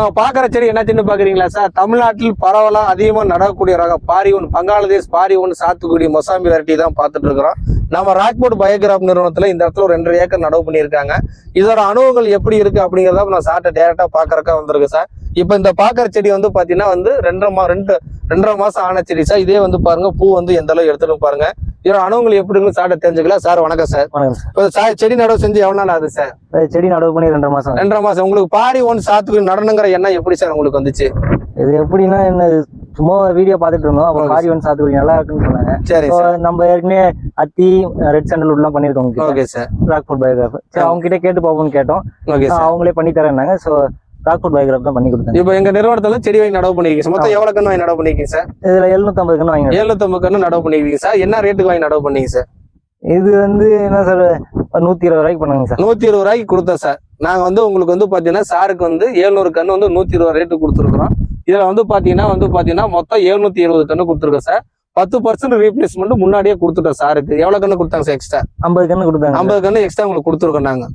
நம்ம பார்க்குற செடி என்ன பார்க்குறீங்களா சார்? தமிழ்நாட்டில் பரவலாக அதிகமாக நடக்கக்கூடிய ரக பாரி ஒன்று பங்களாதேஷ் பாரி ஒன்று சாத்துக்குடி மொசாம்பி வெரைட்டி தான் பார்த்துட்டு இருக்கிறோம். நம்ம ராக்போர்ட் பயோகிராப் நிறுவனத்தில் இந்த இடத்துல ஒரு ரெண்டரை ஏக்கர் நடவு பண்ணியிருக்காங்க. இதோட அனுபவங்கள் எப்படி இருக்குது அப்படிங்கிறத நான் சார்ட்டை டேரெக்டாக பார்க்குறக்கா வந்திருக்கு சார். இப்போ இந்த பார்க்குற செடி வந்து பார்த்தீங்கன்னா வந்து ரெண்டரை மா ரெண்டு ரெண்டரை மாதம் ஆன செடி சார். இதே வந்து பாருங்கள் பூ வந்து எந்த அளவு எடுத்துன்னு பாருங்கள் இதோட அனுபவங்கள் எப்படின்னு சார்ட்ட தெரிஞ்சுக்கலாம் சார் வணக்கம் சார். வணக்கம் சார். சா- செடி நடவு செஞ்சு எவ்வளவு நாள் ஆகுது சார்? செடி நடவு பண்ணி ரெண்டரை மாசம். ரெண்டரை மாசம். உங்களுக்கு பாரி ஒன்று சாத்துக்குடி நடனுங்கிற எண்ணம் எப்படி சார் உங்களுக்கு வந்துச்சு? இது எப்படின்னா என்ன சும்மா வீடியோ பார்த்துட்டு இருந்தோம். அப்போ Okay. பாரி ஒன் சாத்துக்குடி நல்லா இருக்குன்னு சொன்னாங்க. சரி நம்ம ஏற்கனவே அத்தி ரெட் சாண்டல் எல்லாம் பண்ணிருக்கோம் ஓகே சார். ராக் ஃபுட் பயோகிராஃப் சரி. அவங்க கிட்ட கேட்டு பார்ப்போம்னு கேட்டோம். அவங்களே பண்ணி தரேன்னாங்க. ஸோ ஃபுட் பயோகிராஃப் தான் பண்ணி கொடுத்தாங்க இப்போ எங்க நிறுவனத்துல செடி வாங்கி நடவு பண்ணிருக்கீங்க மொத்தம் எவ்வளவு கண்ணு வாங்கி நடவு பண்ணிருக்கீங்க சார்? இதுல எழுநூத்தம்பது கன்று வாங்கி ஏழுநூத்தம்பது கண்ணு நடவு பண்ணிருக்கீங்க சார். என்ன ரேட்டுக்கு வாங்கி நடவு பண்ணீங்க சார்? இது வந்து என்ன சார் நூத்தி இருபது ரூபாய்க்கு பண்ணாங்க சார். நூத்தி இருபது ரூபாய்க்கு கொடுத்தோம் சார். நாங்க வந்து உங்களுக்கு வந்து பாத்தீங்கன்னா சாருக்கு வந்து ஏழுநூறு கண்ணு வந்து நூத்தி இருபது ரேட்டு கொடுத்துருக்கோம் இதுல வந்து பாத்தீங்கன்னா வந்து பாத்தீங்கன்னா மொத்தம் எழுநூத்தி இருபது கண்ணு கொடுத்துருக்கோம் சார். பத்து பர்சன்ட் ரீப்ளேஸ்மெண்ட் முன்னாடியே கொடுத்துட்டோம் சாருக்கு. எவ்வளவு கண்ணு கொடுத்தாங்க சார் எக்ஸ்ட்ரா ஐம்பது கன்று கொடுத்தாங்க ஐம்பது கண்ணு எக்ஸ்ட்ரா உங்களுக்கு கொடுத்துருக்கோம் நாங்க.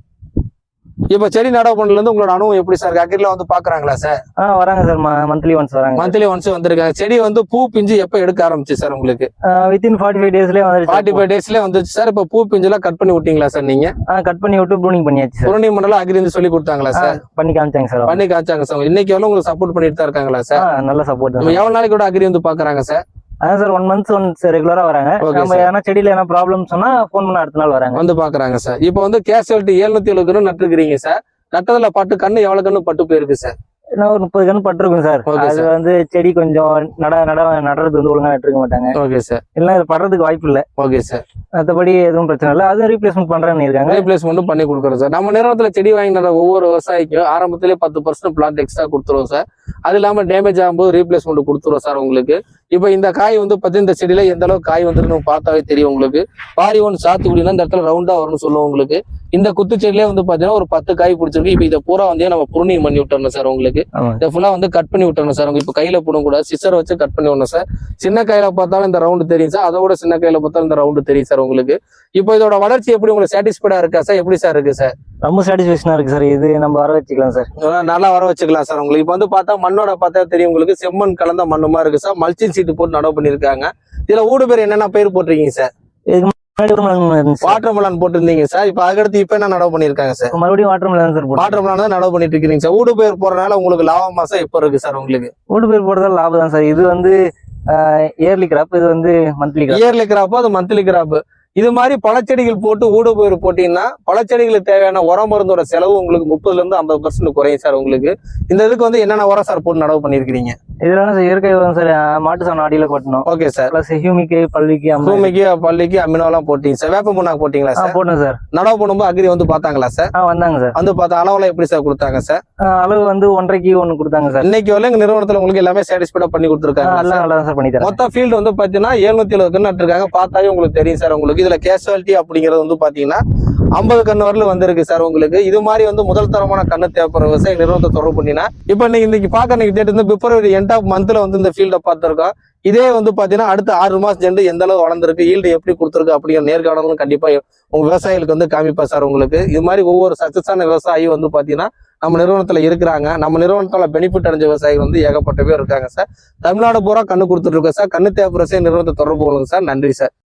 இப்போ செடி நடவு பண்ணல இருந்து உங்களோட அனுபவம் எப்படி சார் அக்கீரில் வந்து பாக்குறாங்களா சார் ஆ வராங்க சார் மந்த்லி ஒன்ஸ் வராங்க மந்த்லி ஒன்ஸ் வந்திருக்காங்க. செடி வந்து பூ பிஞ்சு எப்ப எடுக்க ஆரம்பிச்சு சார் உங்களுக்கு? வித்தின் ஃபார்ட்டி ஃபைவ் டேஸ்லேயே ஃபார்ட்டி வந்துருச்சு ஃபைவ் டேஸ்ல வந்துச்சு சார் இப்ப பூ பிஞ்சு எல்லாம் கட் பண்ணி விட்டீங்களா சார் நீங்க? கட் பண்ணி விட்டு ப்ரூனிங் பண்ணியாச்சு சார் புரணி மண்டலம் அகிரிந்து சொல்லி கொடுத்தாங்களா ஆ, சார் பண்ணி காமிச்சாங்க சார் பண்ணி காய்ச்சாங்க சார் இன்னைக்கு எவ்வளவு உங்களுக்கு சப்போர்ட் பண்ணிட்டு தான் இருக்காங்களா சார் ஆ, நல்ல சப்போர்ட் எவ்வளவு நாளைக்கு கூட அகிரி வந்து பாக்குறாங்க சார் அதான் சார் ஒன் மந்த்ஸ் ஒன்ஸ் ரெகுலரா வராங்க. நம்ம. எதனா செடியில எதனா ப்ராப்ளம் சொன்னா ஃபோன் பண்ண அடுத்த நாள் வராங்க. வந்து பாக்குறாங்க சார் இப்போ வந்து கேஷுவல்ட்டி எழுநூத்தி எழுபது கண்ணு நட்டுருக்கீங்க சார் நட்டதுல பட்டு கண்ணு எவ்வளவு கண்ணு பட்டு போயிருக்கு சார் என்ன ஒரு முப்பது கன்று பட்டிருக்கும் சார் அது வந்து செடி கொஞ்சம் நட நட நடுறது வந்து ஒழுங்கா நட்டுருக்க மாட்டாங்க. ஓகே சார் இல்லை இது படுறதுக்கு வாய்ப்பு இல்லை. ஓகே சார் மற்றபடி எதுவும் பிரச்சனை இல்லை. அதுவும் ரீப்ளேஸ்மெண்ட் பண்றேன்னு இருக்காங்க ரீப்ளேஸ்மெண்ட் பண்ணி கொடுக்குறோம் சார் நம்ம நிறுவனத்துல செடி வாங்கி நடுற ஒவ்வொரு விவசாயிக்கும் ஆரம்பத்திலே பத்து பர்சன்ட் பிளான்ட் எக்ஸ்ட்ரா கொடுத்துருவோம் சார் அது இல்லாம டேமேஜ் ஆகும்போது ரீப்ளேஸ்மெண்ட் கொடுத்துருவோம் சார் உங்களுக்கு. இப்போ இந்த காய் வந்து பத்தி இந்த செடியில எந்த அளவுக்கு காய் வந்துருக்கு பார்த்தாவே தெரியும் உங்களுக்கு. பாரி ஒன்று சாத்துக்குடினா இந்த இடத்துல ரவுண்டா வரும்னு சொல்லுவோம் உங்களுக்கு. இந்த குத்து செடியிலே வந்து பாத்தீங்கன்னா ஒரு பத்து காய் பிடிச்சிருக்கு. இப்போ இதை பூரா வந்து நம்ம புருணி பண்ணி விட்டுறணும் சார் உங்களுக்கு. இதை ஃபுல்லா வந்து கட் பண்ணி விட்டுறணும் சார் இப்போ கையில போடணும் கூட சிசர் வச்சு கட் பண்ணி விடணும் சார் சின்ன கையில பார்த்தாலும் இந்த ரவுண்டு தெரியும் சார் அதை விட சின்ன கையில பார்த்தாலும் இந்த ரவுண்டு தெரியும் சார் உங்களுக்கு. இப்போ இதோட வளர்ச்சி எப்படி உங்களுக்கு சாட்டிஸ்ஃபைடா இருக்கா சார் எப்படி சார் இருக்கு சார் ரொம்ப சாட்டிஸ்ஃபேக்ஷனா இருக்கு சார் இது நம்ம வர வச்சுக்கலாம் சார் நல்லா- வர வச்சுக்கலாம் சார் உங்களுக்கு இப்போ வந்து பார்த்தா மண்ணோட பார்த்தா தெரியும் உங்களுக்கு. செம்மண் கலந்த மண்ணுமா இருக்கு சார் மல்ச்சிங் சீட்டு போட்டு நடவு பண்ணியிருக்காங்க. இதுல ஊடு பேர் என்னென்ன பயிர் போட்டிருக்கீங்க சார் சார். வாட்டர் மெலன் போட்டிருந்தீங்க சார் இப்போ அதுக்கடுத்து இப்போ என்ன நடவு பண்ணியிருக்காங்க சார் மறுபடியும் watermelon sir watermelon தான் நடவு பண்ணிட்டு இருக்கீங்க சார் ஊடு போறதுனால உங்களுக்கு லாபம் மாசம் இப்போ இருக்கு சார் உங்களுக்கு. வீடு பேர் போடுறதால லாபம் தான் சார் இது வந்து இயர்லி கிராப் இது வந்து மந்த்லி கிராப் இயர்லி கிராப் அது மந்த்லி கிராப் இது மாதிரி பழச்செடிகள் போட்டு ஊடு பயிர் போட்டீங்கன்னா பழச்செடிகளுக்கு தேவையான உரம் மருந்தோட செலவு உங்களுக்கு முப்பதுல இருந்து ஐம்பது பர்சன்ட் குறையும் சார் உங்களுக்கு. இந்த இதுக்கு வந்து என்னென்ன உரம் சார் போட்டு நடவு பண்ணியிருக்கிறீங்க இதுல சார் இயற்கை உரம் சார் மாட்டு சாணம் அடியில கொட்டணும். ஓகே சார் பிளஸ் ஹியூமிக்கு பல்லிக்கு அம்மா. பூமிக்கு பள்ளிக்கு அமினோலாம் போட்டீங்க சார் வேப்ப புண்ணாக்கு போட்டீங்களா சார் போட்டேன் சார் நடவு பண்ணும்போது அக்ரி வந்து பார்த்தாங்களா சார் ஆ வந்தாங்க சார் வந்து பார்த்தா அளவுல எப்படி சார் கொடுத்தாங்க சார் அளவு வந்து ஒன்றரைக்கு ஒன்று கொடுத்தாங்க சார் இன்னைக்கு வரல எங்க நிறுவனத்துல உங்களுக்கு எல்லாமே சாட்டிஸ்ஃபைடா பண்ணி கொடுத்துருக்காங்க நல்லா தான் சார் பண்ணி தரேன். மொத்த ஃபீல்டு வந்து பாத்தீங்கன்னா எழுநூத்தி எழுபது கண்ணு நட்டுருக்காங்க பார்த்தாவே உங்களுக்கு தெரியும் சார் உங்களுக்கு இதுல கேஷுவாலிட்டி அப்படிங்கிறது வந்து பாத்தீங்கன்னா ஐம்பது கண்ணு வரல வந்திருக்கு சார் உங்களுக்கு. இது மாதிரி வந்து முதல் தரமான கண்ணு தேவைப்படுற விவசாய நிறுவனத்தை தொடர்பு பண்ணினா இப்போ நீங்க இன்னைக்கு பார்க்க இன்னைக்கு டேட் வந்து பிப்ரவரி எண்ட் ஆஃப் மந்த்ல வந்து இந்த ஃபீல்டை பார்த்துருக்கோம். இதே வந்து பாத்தீங்கன்னா அடுத்த ஆறு மாசம் சென்று எந்த அளவு வளர்ந்துருக்கு ஈல்டு எப்படி கொடுத்துருக்கு அப்படிங்கிற நேர்காணலும் கண்டிப்பா உங்க விவசாயிகளுக்கு வந்து காமிப்பா சார் உங்களுக்கு. இது மாதிரி ஒவ்வொரு சக்சஸான விவசாயி வந்து பாத்தீங்கன்னா நம்ம நிறுவனத்துல இருக்கிறாங்க. நம்ம நிறுவனத்தால பெனிஃபிட் அடைஞ்ச விவசாயிகள் வந்து ஏகப்பட்ட பேர் இருக்காங்க சார். தமிழ்நாடு பூரா கண்ணு கொடுத்துட்டு இருக்கோம் சார். கண்ணு தேவைப்படுற நிறுவனத்தை தொடர்பு கொள்ளுங்க சார். நன்றி சார்.